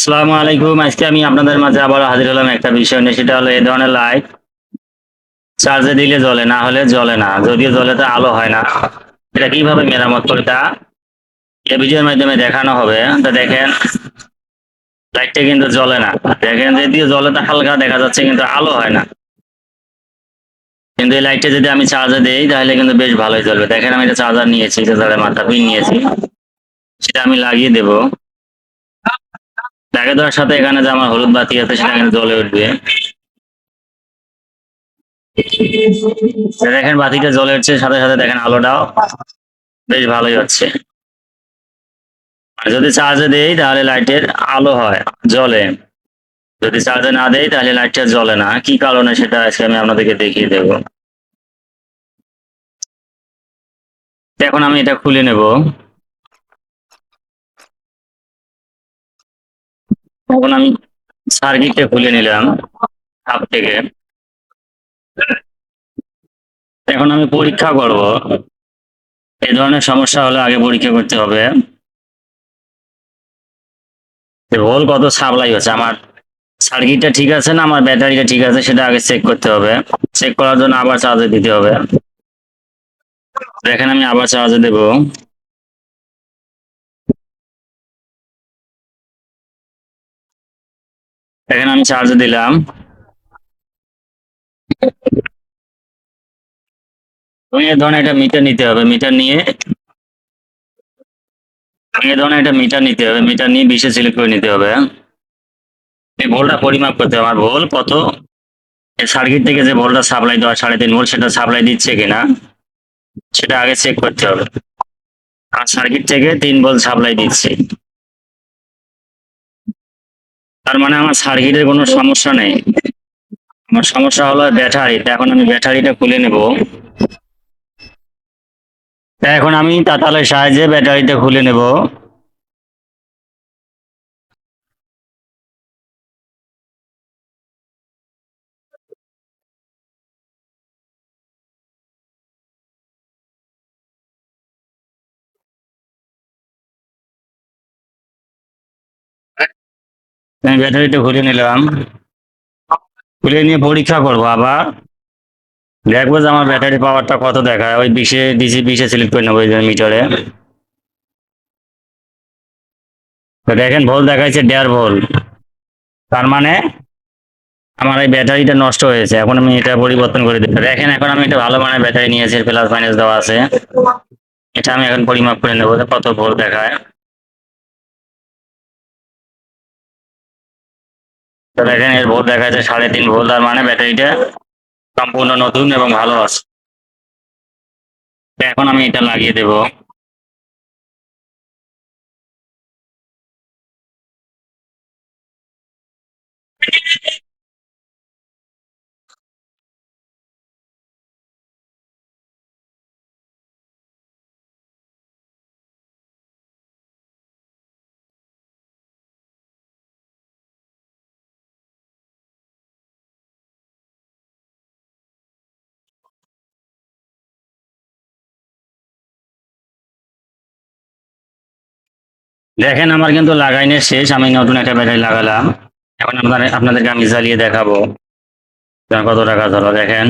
আসসালামু আলাইকুম। আজকে আমি আপনাদের মাঝে আবার হাজির হলাম একটা বিষয় নিয়ে, সেটা হলো এই ধরনের লাইট চার্জে দিলে জ্বলে, না হলে জ্বলে না। যদিও জ্বলে তো আলো হয় না। এটা কীভাবে মেরামত করে তা এই ভিডিওর মাধ্যমে দেখানো হবে। তো দেখেন লাইটটা কিন্তু জ্বলে না। দেখেন, যদিও জ্বলে তো হালকা, দেখা যাচ্ছে কিন্তু আলো হয় না। কিন্তু এই লাইটটা যদি আমি চার্জে দিই, তাহলে কিন্তু বেশ ভালোই জ্বলবে। দেখেন, আমি এটা চার্জার নিয়েছি চার্জারের মাথা পিন নিয়েছি। সেটা আমি লাগিয়ে দেবো। লাগিয়ে দেওয়ার সাথে এখানে যে আমার হলুদ বাতি আছে, সেটা কিন্তু জ্বলে উঠবে। দেখেন বাতিটা জ্বলে উঠছে, সাথে সাথে দেখেন আলোটাও বেশ ভালোই হচ্ছে। যদি চার্জে দেই, তাহলে লাইটের আলো হয়, জ্বলে। যদি চার্জে না দেই, তাহলে লাইটটা জ্বলে না। কি কারণে সেটা আজকে আমি আপনাদেরকে দেখিয়ে দেব। এখন আমি এটা খুলে নেব। এখন আমি সার্কিটটা খুলে নিলাম আপ থেকে। এখন আমি পরীক্ষা করব। এই ধরনের সমস্যা হলে আগে পরীক্ষা করতে হবে। ভোল কত সাপ্লাই হচ্ছে? আমার সার্কিটটা ঠিক আছে না? আমার ব্যাটারিটা ঠিক আছে? সেটা আগে চেক করতে হবে। চেক করার জন্য আবার চার্জে দিতে হবে। দেখেন আমি আবার চার্জে দেব। দেখেন আমি চার্জে দিলাম। তুমি এই ধরনের একটা মিটার নিতে হবে। মিটার নিয়ে এই ধরনের একটা মিটার নিতে হবে। মিটার নিয়ে বিশে সিলেক্ট করে নিতে হবে। এই ভোল্টটা পরিমাপ করতে হবে। আমার ভোল কত? সার্কিট থেকে যে ভোল্টটা সাপ্লাই দেওয়া সাড়ে তিন ভোল্ট সেটা সাপ্লাই দিচ্ছে কিনা, সেটা আগে চেক করতে হবে। আর সার্কিট থেকে তিন ভোল্ট সাপ্লাই দিচ্ছে। তার মানে আমার সার্কিটের কোনো সমস্যা নেই। আমার সমস্যা হলো ব্যাটারি। এখন আমি ব্যাটারিটা খুলে নেব। এখন আমি তাতালের সাহায্যে ব্যাটারিটা খুলে নেব। আমি ব্যাটারিটা খুলে নিলাম। খুলে নিয়ে পরীক্ষা করব আবার। দেখব যে আমার ব্যাটারি পাওয়ারটা কত দেখায়। ওই বিশে ডিসি বিশে সিলেক্ট করে নেব মিটারে তো দেখেন ভোল দেখাচ্ছে দেড় ভোল তার মানে আমার এই ব্যাটারিটা নষ্ট হয়েছে। এখন আমি এটা পরিবর্তন করে দিতে দেখেন এখন আমি একটা ভালো মানের ব্যাটারি নিয়েছি। প্লাস মাইনাস দেওয়া আছে। এটা আমি এখন পরিমাপ করে নেব কত ভোল দেখায়। তো দেখেন এর ভোল্ট দেখা যাচ্ছে সাড়ে তিন ভোল্ট তার মানে ব্যাটারিটা সম্পূর্ণ নতুন এবং ভালো আছে। এখন আমি এটা লাগিয়ে দেব। দেখেন আমার কিন্তু লাগাইনে শেষ। আমি নতুন একটা ব্যাটারি লাগালাম। এখন আপনার আপনাদেরকে আমি জ্বালিয়ে দেখাবো। কত টাকা ধরো, দেখেন।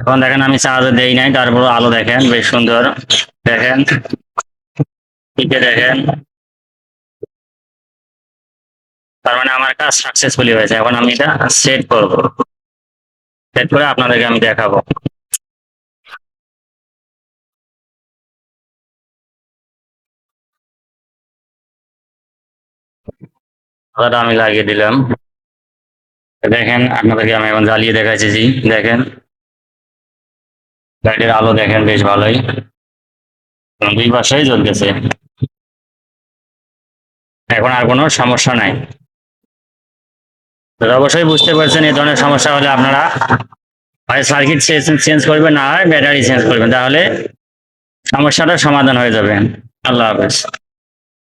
এখন দেখেন আমি চার্জে দেই নাই তারপর আলো দেখেন, বেশ সুন্দর। দেখেন। দেখেন। তার মানে আমার কাজ সাকসেসফুলি হয়েছে। এখন আমি এটা সেট করব। সেট করে আপনাদেরকে আমি দেখাবো। আলাদা আমি লাগিয়ে দিলাম। দেখেন, আপনাদেরকে আমি এখন জ্বালিয়ে দেখাচ্ছি দেখেন। লাইটের আলো দেখেন, বেশ ভালোই। দুই পাশেই জ্বলতেছে। এখন আর কোনো সমস্যা নাই। অবশ্যই বুঝতে পারছেন, এই ধরনের সমস্যা হলে আপনারা হয় সার্কিট চেঞ্জ করবেন, না হয় ব্যাটারি চেঞ্জ করবেন। তাহলে সমস্যাটা সমাধান হয়ে যাবে। আল্লাহ হাফেজ।